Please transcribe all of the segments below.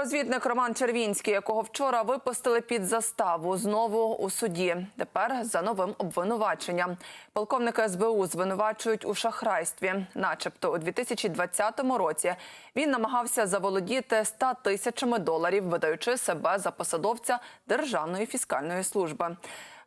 Розвідник Роман Червінський, якого вчора випустили під заставу, знову у суді. Тепер за новим обвинуваченням. Полковника СБУ звинувачують у шахрайстві. Начебто, у 2020 році він намагався заволодіти 100 тисячами доларів, видаючи себе за посадовця Державної фіскальної служби.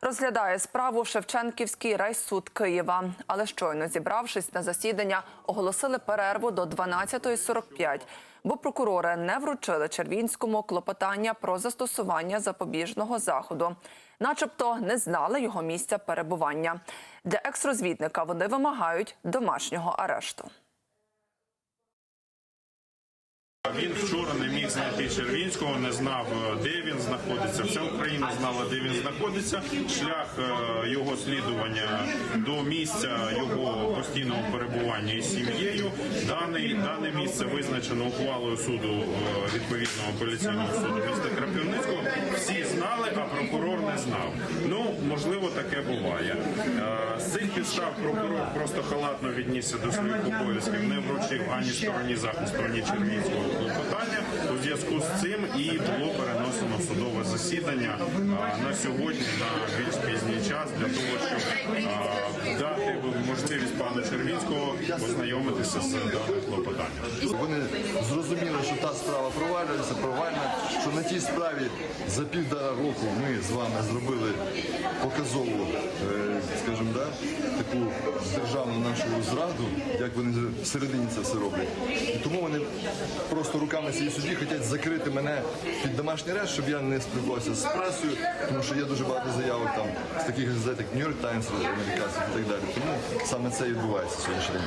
Розглядає справу Шевченківський райсуд Києва. Але щойно зібравшись на засідання, оголосили перерву до 12.45, бо прокурори не вручили Червінському клопотання про застосування запобіжного заходу. Начебто не знали його місця перебування. Для екс-розвідника вони вимагають домашнього арешту. Він вчора не міг знайти Червінського, не знав, е, де він знаходиться. Вся Україна знала, де він знаходиться. Шлях е, його слідування до місця його постійного перебування із сім'єю. Дане, дане місце визначено ухвалою суду е, відповідного поліційного суду міста Крапивницького. Прокурор не знав. Ну можливо, таке буває. Е, З цих підстав прокурор просто халатно віднісся до своїх обов'язків, не вручив ані стороні захисту, ані Червінського клопотання. У зв'язку з цим і було перенесено судове засідання на сьогодні на більш пізній час для того, щоб дати можливість пану Червінського познайомитися з даним клопотанням. Вони та справа провалюється, провальна, що на тій справі за півтора року ми з вами зробили показову, е, скажімо, да, таку державну нашу зраду, як вони всередині це все роблять. І тому вони просто руками цієї судді хочуть закрити мене під домашній арешт, щоб я не спілкувався з пресою, тому що є дуже багато заявок там з таких газет, як York Times, американських і так далі. Тому саме це і відбувається сьогоднішній.